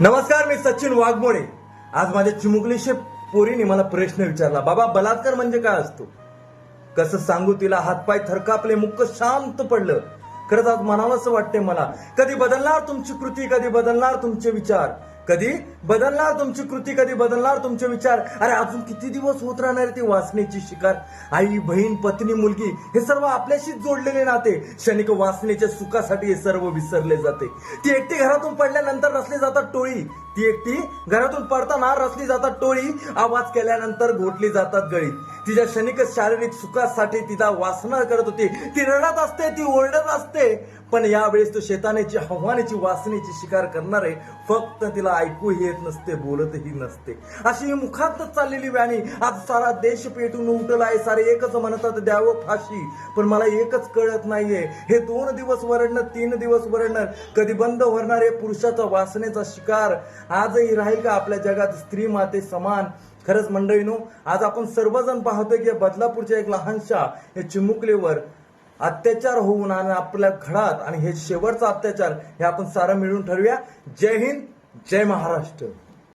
नमस्कार मी सचिन वाघमोडे आज माझ्या चिमुकलीशे पोरीने मला प्रश्न विचारला. बाबा बलात्कार म्हणजे काय असतो? कसं सांगू तिला? हातपाय थरकापले मुक्क शांत पडलं. खरंच आज म्हणावंसं वाटते मला. कधी बदलणार तुमची कृती कधी बदलणार तुमचे विचार? कधी बदलणार तुमची कृती कधी बदलणार तुमचे विचार? अरे अजून किती दिवस होत राहणार ती वासनेची शिकार? आई बहीण पत्नी मुलगी हे सर्व आपल्याशीच जोडलेले नाते. क्षणिक वासनेच्या सुखासाठी हे सर्व विसरले जाते. ती एकटी घरातून पडल्यानंतर रचली जातात टोळी. ती एकटी घरातून पडताना रचली जातात टोळी आवाज केल्यानंतर घोटली जातात गळी. तिच्या क्षणिक शारीरिक सुखासाठी तिचा वासना करत होती. ती रडत असते ती ओरडत असते. पण यावेळेस तो शेतानेची आव्हानाची वासनेची शिकार करणार आहे फक्त तिला ऐकू येत नसते बोलतही नसते. अशी मुखातच चाललेली व्याणी आज सारा देश पेटून उठला आहे. सारे एकच म्हणतात द्यावं फाशी. पण मला एकच कळत नाहीये. हे दोन दिवस वरडणं तीन दिवस वरडणं कधी बंद होणार आहे पुरुषाचा वासनेचा शिकार. आजही राहील का आपल्या जगात स्त्री माते समान? खरंच मंडळीनो आज आपण सर्वजण पाहतोय की बदलापूरच्या एक लहानशा या चिमुकलेवर अत्याचार होऊन आणि आपल्या घडात आणि हे शेवटचा अत्याचार हे आपण सारं मिळून ठरवूया. जय हिंद जय महाराष्ट्र.